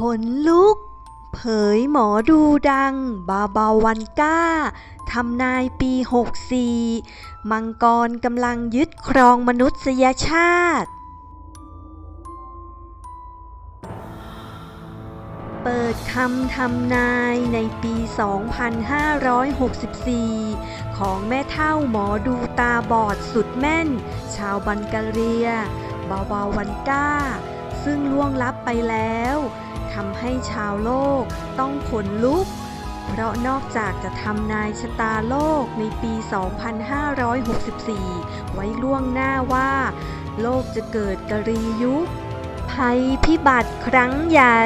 ขนลุก เผยหมอดูดัง บาบาวันก้าทำนายปี 64 มังกรกำลังยึดครองมนุษยชาติ เปิดคำทำนายในปี 2564 ของแม่เท่าหมอดูตาบอดสุดแม่น ชาวบันกาเรีย บาบาวันก้า ซึ่งล่วงลับ ไปแล้วทำให้ชาวโลกต้องขนลุก เพราะนอกจากจะทำนายชะตาโลกในปี 2564 ไว้ล่วงหน้าว่า โลกจะเกิดกรียุค ภัยพิบัติครั้งใหญ่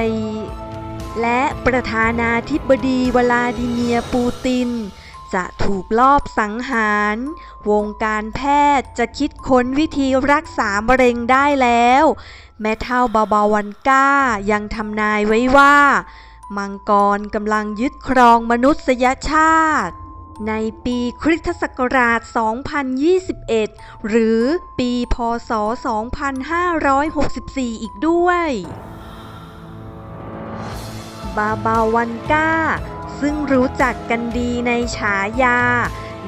และประธานาธิบดีวลาดิเมียปูตินจะถูกลอบสังหาร วงการแพทย์จะคิดค้นวิธีรักษามะเร็งได้แล้ว แม่เท่าบาบาวันก้ายังทำนายไว้ว่า มังกรกำลังยึดครองมนุษยชาติ ในปีคริสตศักราช 2021 หรือปีพศ 2564 อีกด้วย บาบาวันก้า ซึ่งรู้จักกันดีในฉายา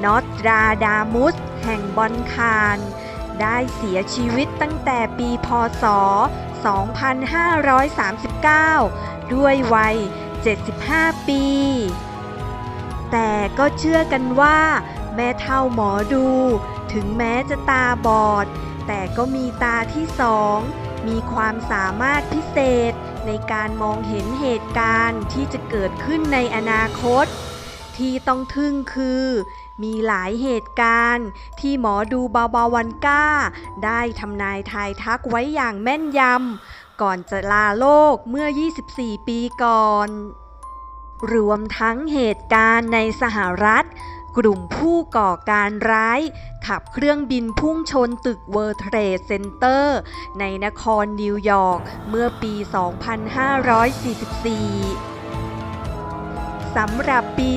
นอตราดามุสแห่งบอนคาน ได้เสียชีวิตตั้งแต่ปีพศ 2539 ด้วยวัย 75 ปี แต่ก็เชื่อกันว่า แม่เท่าหมอดู ถึงแม้จะตาบอด แต่ก็มีตาที่สอง มีความสามารถพิเศษในการมองเห็นเหตุการณ์ที่จะเกิดขึ้นในอนาคต ที่ต้องทึ่งคือ มีหลายเหตุการณ์ ที่หมอดูบาบาวันก้า ได้ทำนายทายทักไว้อย่างแม่นยำ ก่อนจะลาโลกเมื่อ 24 ปีก่อน รวมทั้งเหตุการณ์ในสหรัฐ กลุ่มผู้ก่อการร้าย ขับเครื่องบินพุ่งชนตึก World Trade Center ในนครนิวยอร์กเมื่อปี 2544 สำหรับปี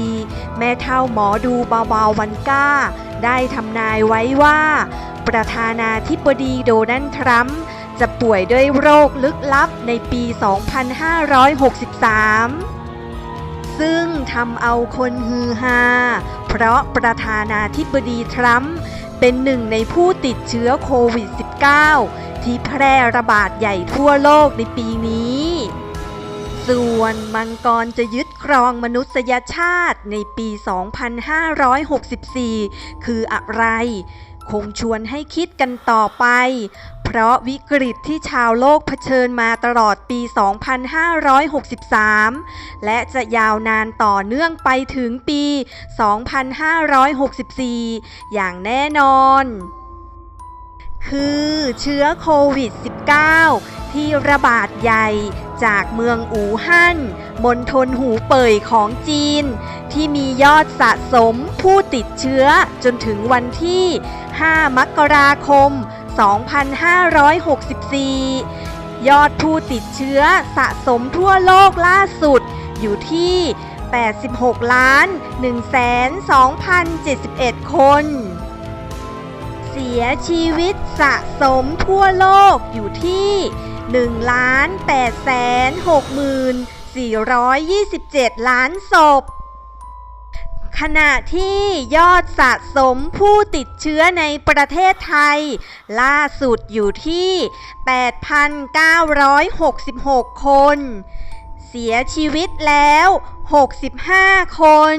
2564 แม่เท่าหมอดูบาบาวันก้า ได้ทำนายไว้ว่า ประธานาธิบดีโดนัลด์ทรัมป์จะป่วยด้วยโรคลึกลับในปี 2563 ซึ่งทำเอาคนฮือฮา เพราะประธานาธิบดีทรัมป์เป็นหนึ่งในผู้ติดเชื้อโควิด -19 ที่แพร่ระบาดใหญ่ทั่วโลกในปีนี้ ส่วนมังกรจะยึดครองมนุษยชาติในปี 2564 คืออะไร คงชวนให้คิดกันต่อไป เพราะวิกฤตที่ชาวโลกเผชิญมาตลอดปี 2563 และจะยาวนานต่อเนื่องไปถึงปี 2564 อย่างแน่นอน คือเชื้อโควิด -19 ที่ระบาดใหญ่จากเมืองอู่ฮั่นมณฑลหูเป่ยของจีน ที่มียอดสะสมผู้ติดเชื้อจนถึงวันที่ 5 มกราคม 2564 ยอดผู้ติดเชื้อสะสมทั่วโลกล่าสุดอยู่ที่ 86 ล้าน 1,2,071 คน สียชีวิตสะสมทั่วโลกอยู่ที่1ล้าน8แสน427 ล้านศพ ขณะที่ยอดสะสมผู้ติดเชื้อในประเทศไทย ล่าสุดอยู่ที่ 8,966 คน เสียชีวิตแล้ว 65 คน